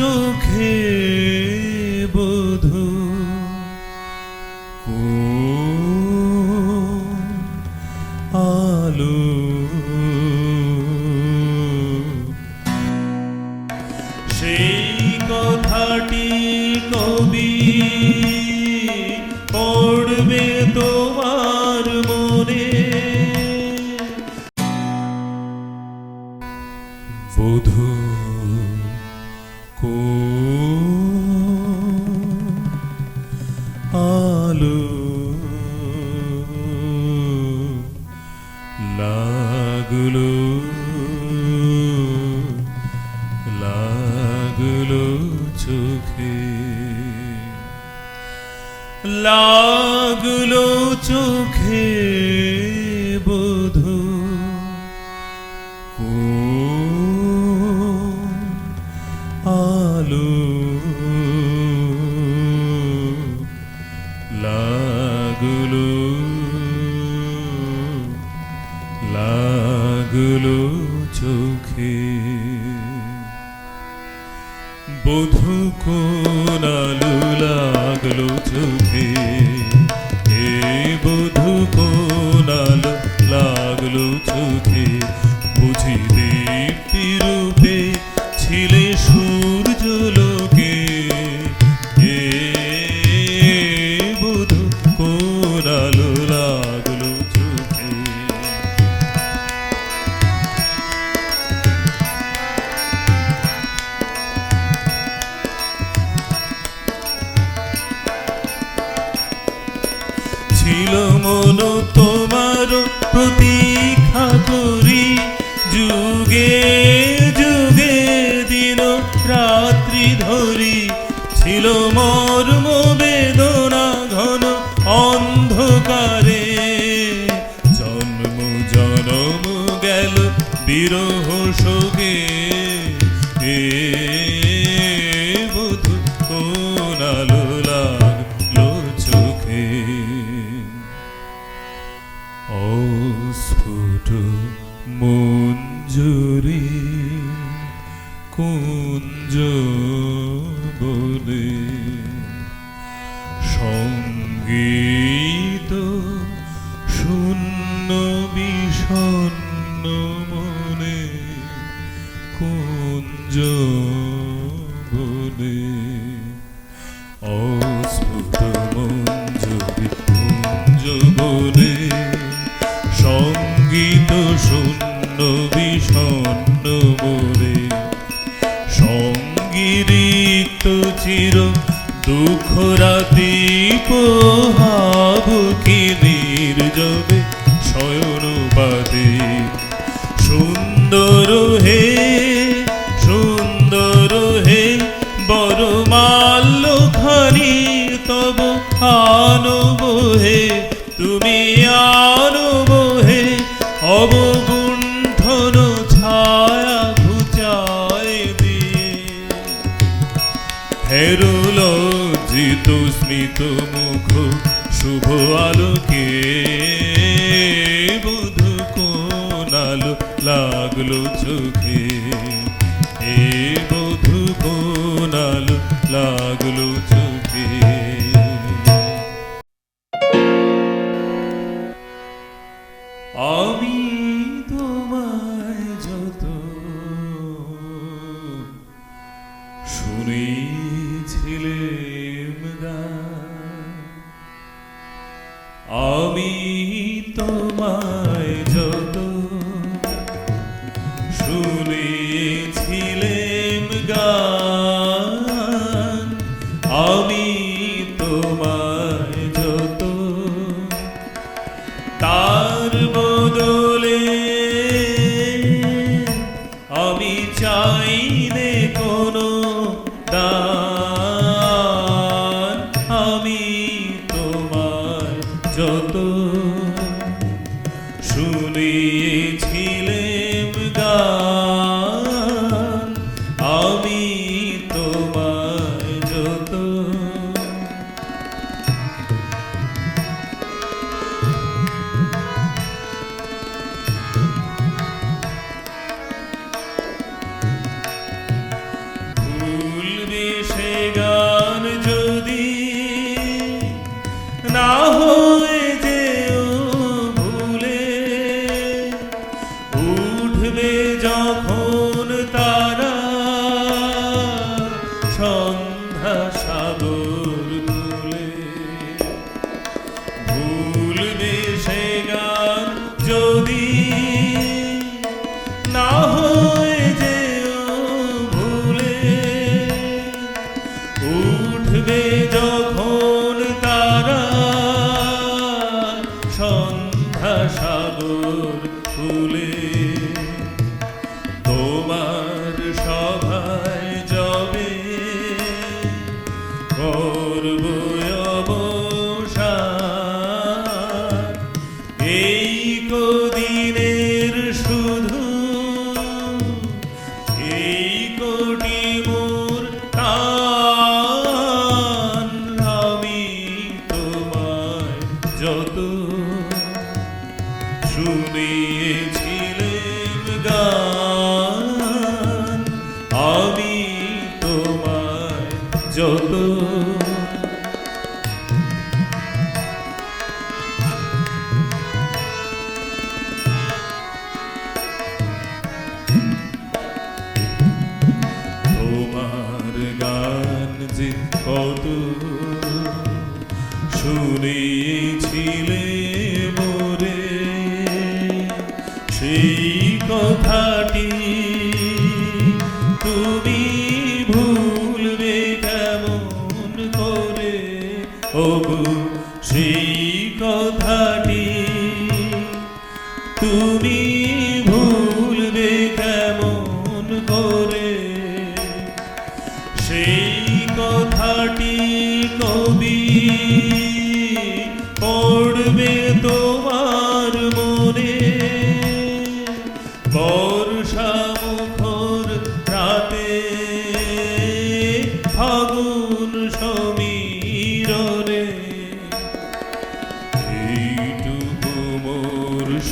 চোখে লাগল লাগল চোখে। লাগল চোখে বধু বধু কোনালু লাগল চোখে? এ বধু কোন আলো লাগল চোখে? বুঝি দীপ্তি রূপে ছিলে তোমার প্রতীক্ষা করি। যুগে যুগে দিন রাত্রি ধরি। ছিল মর্ম দুঃখ রাতি পোহাব কি নির্জবে শয়নবাদে সুন্দর হে সুন্দর হে, বড় মাল্য খানি তব আনব হে, তুমি আনব হে অবগুণ্ঠন মুখ শুভ আলোকে বধু কোন আলো লাগল চোখে। এ বধু কোন আলো লাগল চোখে। আমি তোমায় feet. খোঁজ কোথায় যাবে। করব এই কদিনের শুধু এই কোটি মোর তা যত তোমার গান যে কত শুনেছিলে মোরে সেই কথাটি ওগো সেই কথাটি তুমি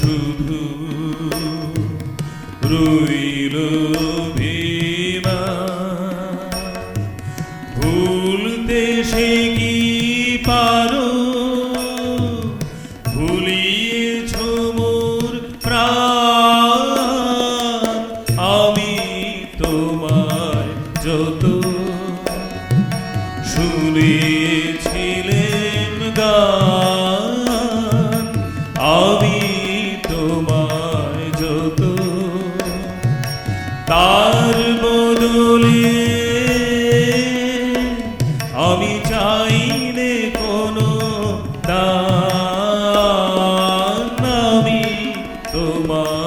শুধু রইল ভীমা। ভুলতে সে কি পারো? ভুলিয়েছ তোমার